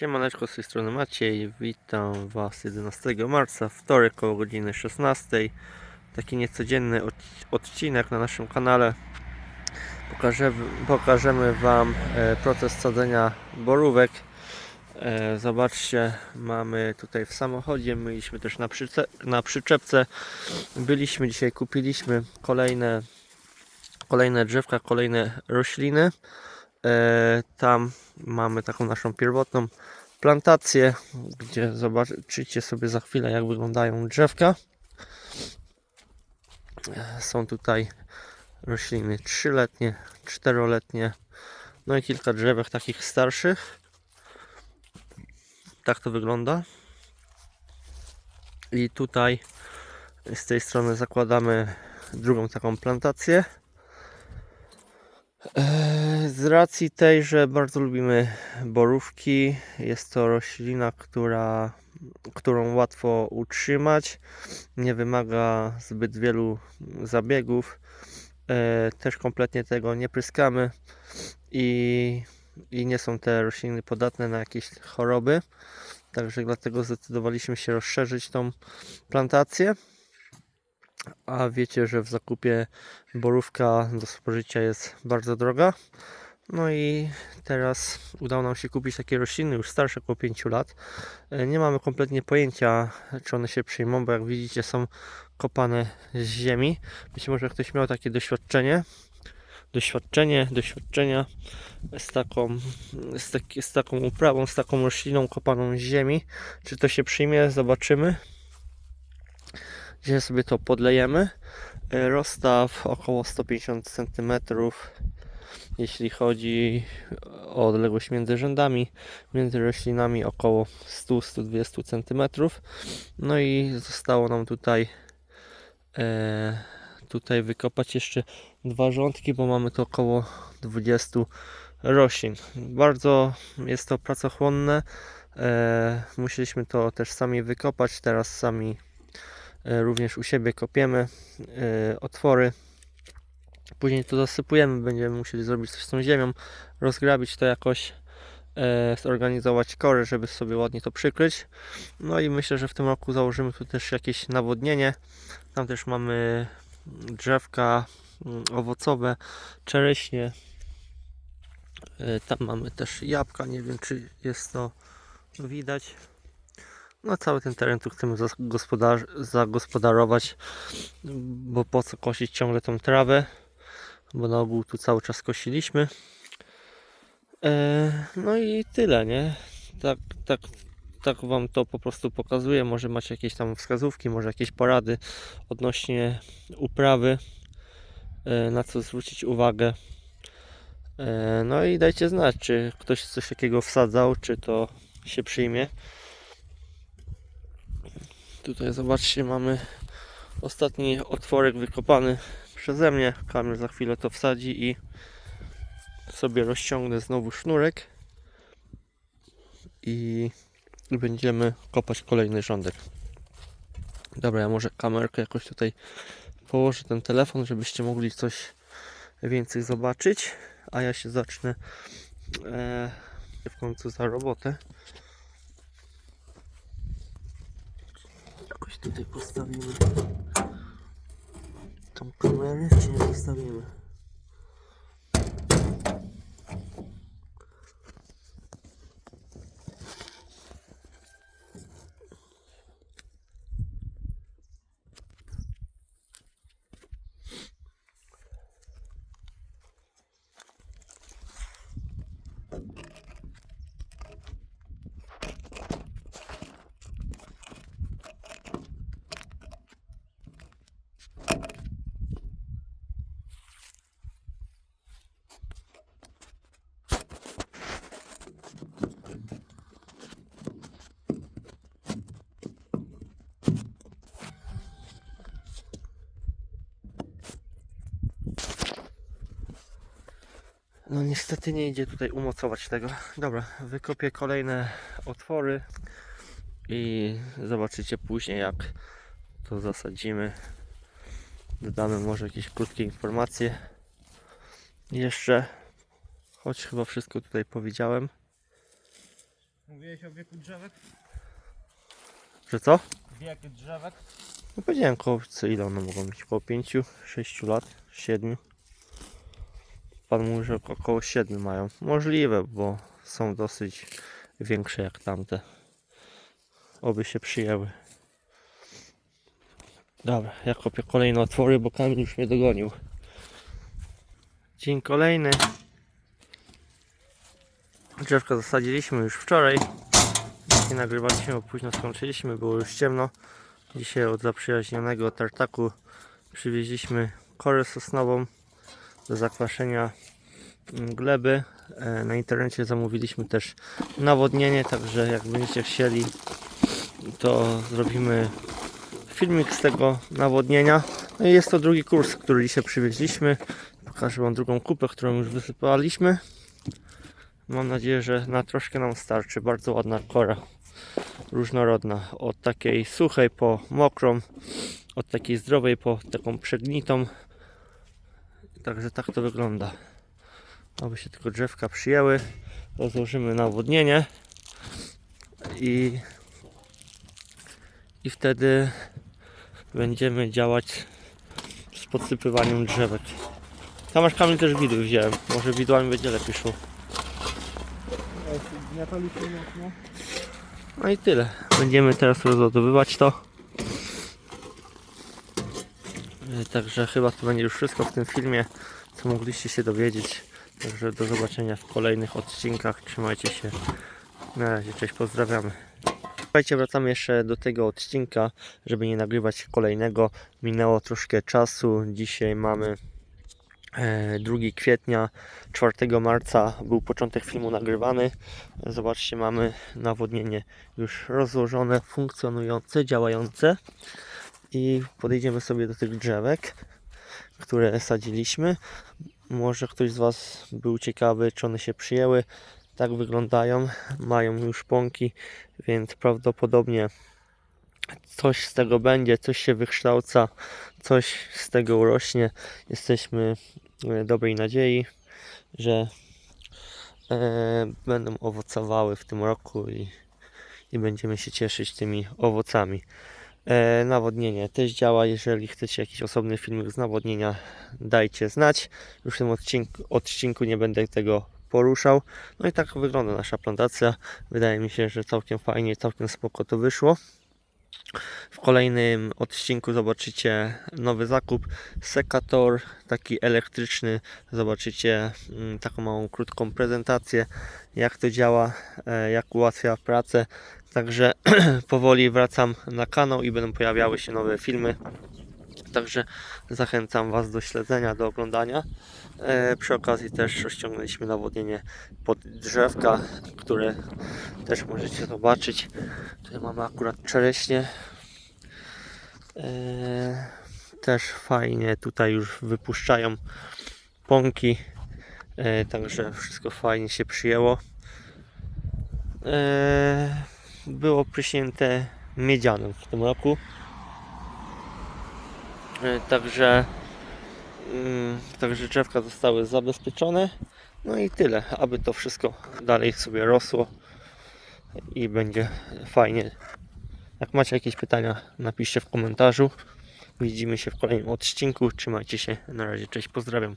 Siemaneczko, z tej strony Maciej. Witam Was 11 marca, wtorek koło godziny 16. Taki niecodzienny od- odcinek na naszym kanale. Pokażemy, pokażemy Wam e, proces sadzenia borówek. E, Zobaczcie, mamy tutaj w samochodzie, myliśmy też na, przyce, na przyczepce. Byliśmy dzisiaj, kupiliśmy kolejne, kolejne drzewka, kolejne rośliny. E, Tam mamy taką naszą pierwotną plantację, gdzie zobaczycie sobie za chwilę jak wyglądają drzewka. E, Są tutaj rośliny trzyletnie, czteroletnie, no i kilka drzewek takich starszych. Tak to wygląda. I tutaj z tej strony zakładamy drugą taką plantację. Z racji tej, że bardzo lubimy borówki, jest to roślina, która, którą łatwo utrzymać, nie wymaga zbyt wielu zabiegów. Eee, Też kompletnie tego nie pryskamy i, i nie są te rośliny podatne na jakieś choroby. Także dlatego zdecydowaliśmy się rozszerzyć tą plantację. A wiecie, że w zakupie borówka do spożycia jest bardzo droga. No i teraz udało nam się kupić takie rośliny już starsze około 5 lat. E, Nie mamy kompletnie pojęcia, czy one się przyjmą, bo jak widzicie są kopane z ziemi. Być może ktoś miał takie doświadczenie. Doświadczenie, doświadczenia z taką, z, taki, z taką uprawą, z taką rośliną kopaną z ziemi. Czy to się przyjmie, zobaczymy. Dzisiaj sobie to podlejemy. E, Rozstaw około 150 cm, jeśli chodzi o odległość między rzędami, między roślinami około 100-120 cm. No i zostało nam tutaj e, tutaj wykopać jeszcze dwa rządki, bo mamy tu około 20 roślin. Bardzo jest to pracochłonne. E, musieliśmy to też sami wykopać, teraz sami E, również u siebie kopiemy e, otwory. Później to zasypujemy, będziemy musieli zrobić coś z tą ziemią, rozgrabić to jakoś, e, zorganizować kory, żeby sobie ładnie to przykryć. No i myślę, że w tym roku założymy tu też jakieś nawodnienie. Tam też mamy drzewka mm, owocowe, czereśnie. E, Tam mamy też jabłka, nie wiem czy jest to widać. No cały ten teren tu chcemy zagospodar- zagospodarować, bo po co kosić ciągle tą trawę, bo na ogół tu cały czas kosiliśmy. E, no i tyle, nie? Tak, tak, tak Wam to po prostu pokazuję. Może macie jakieś tam wskazówki, może jakieś porady odnośnie uprawy, e, na co zwrócić uwagę. E, no i dajcie znać, czy ktoś coś takiego wsadzał, czy to się przyjmie. Tutaj zobaczcie, mamy ostatni otworek wykopany przeze mnie. Kamil za chwilę to wsadzi i sobie rozciągnę znowu sznurek i będziemy kopać kolejny rządek. Dobra, ja może kamerkę jakoś tutaj położę ten telefon, żebyście mogli coś więcej zobaczyć, a ja się zacznę e, w końcu za robotę. Jakoś tutaj postawimy tą kamerę, czy nie postawimy? No niestety nie idzie tutaj umocować tego. Dobra, wykopię kolejne otwory i zobaczycie później jak to zasadzimy. Dodamy może jakieś krótkie informacje. Jeszcze, choć chyba wszystko tutaj powiedziałem. Mówiłeś o wieku drzewek? Że co? Wiek drzewek? No powiedziałem koło, co ile one mogą mieć? Około 5, 6 lat, 7. Pan mówi, że około 7 mają. Możliwe, bo są dosyć większe jak tamte. Oby się przyjęły. Dobra, ja kopię kolejne otwory, bo Kamil już mnie dogonił. Dzień kolejny. Drzewka zasadziliśmy już wczoraj. Nie nagrywaliśmy, bo późno skończyliśmy, było już ciemno. Dzisiaj od zaprzyjaźnionego tartaku przywieźliśmy korę sosnową do zakwaszenia mm, gleby. E, Na internecie zamówiliśmy też nawodnienie, także jak będziecie chcieli, to zrobimy filmik z tego nawodnienia. No i jest to drugi kurs, który dzisiaj przywieźliśmy. Pokażę Wam drugą kupę, którą już wysypaliśmy. Mam nadzieję, że na troszkę nam starczy. Bardzo ładna kora różnorodna. Od takiej suchej po mokrą, od takiej zdrowej po taką przegnitą. Także tak to wygląda. Aby się tylko drzewka przyjęły, rozłożymy nawodnienie i, i wtedy będziemy działać z podsypywaniem drzewek. Tam masz kamień też widły wziąłem. Może widłami będzie lepiej szło. Mocno. No i tyle. Będziemy teraz rozładowywać to. E, Także chyba to będzie już wszystko w tym filmie, co mogliście się dowiedzieć. Także do zobaczenia w kolejnych odcinkach. Trzymajcie się. Na razie, cześć, pozdrawiamy. Słuchajcie, wracamy jeszcze do tego odcinka, żeby nie nagrywać kolejnego. Minęło troszkę czasu. Dzisiaj mamy e, 2 kwietnia, 4 marca był początek filmu nagrywany. Zobaczcie, mamy nawodnienie już rozłożone, funkcjonujące, działające. I podejdziemy sobie do tych drzewek, które sadziliśmy. Może ktoś z Was był ciekawy, czy one się przyjęły. Tak wyglądają, mają już pąki, więc prawdopodobnie coś z tego będzie, coś się wykształca, coś z tego urośnie. Jesteśmy e, dobrej nadziei, że e, będą owocowały w tym roku i, i będziemy się cieszyć tymi owocami. E, nawodnienie też działa. Jeżeli chcecie jakiś osobny filmik z nawodnienia, dajcie znać. Już w tym odcinku, odcinku nie będę tego poruszał. No i tak wygląda nasza plantacja. Wydaje mi się, że całkiem fajnie, całkiem spoko to wyszło. W kolejnym odcinku zobaczycie nowy zakup sekator, taki elektryczny. Zobaczycie mm, taką małą krótką prezentację, jak to działa, e, jak ułatwia pracę. Także powoli wracam na kanał i będą pojawiały się nowe filmy. Także zachęcam Was do śledzenia, do oglądania. E, przy okazji też rozciągnęliśmy nawodnienie pod drzewka, które też możecie zobaczyć. Tutaj mamy akurat czereśnie. E, też fajnie tutaj już wypuszczają pąki. E, także wszystko fajnie się przyjęło. E, było pryśnięte miedzianem w tym roku. E, Także, mm, także drzewka zostały zabezpieczone. No i tyle, aby to wszystko dalej sobie rosło i będzie fajnie. Jak macie jakieś pytania, napiszcie w komentarzu. Widzimy się w kolejnym odcinku. Trzymajcie się. Na razie, cześć, pozdrawiam.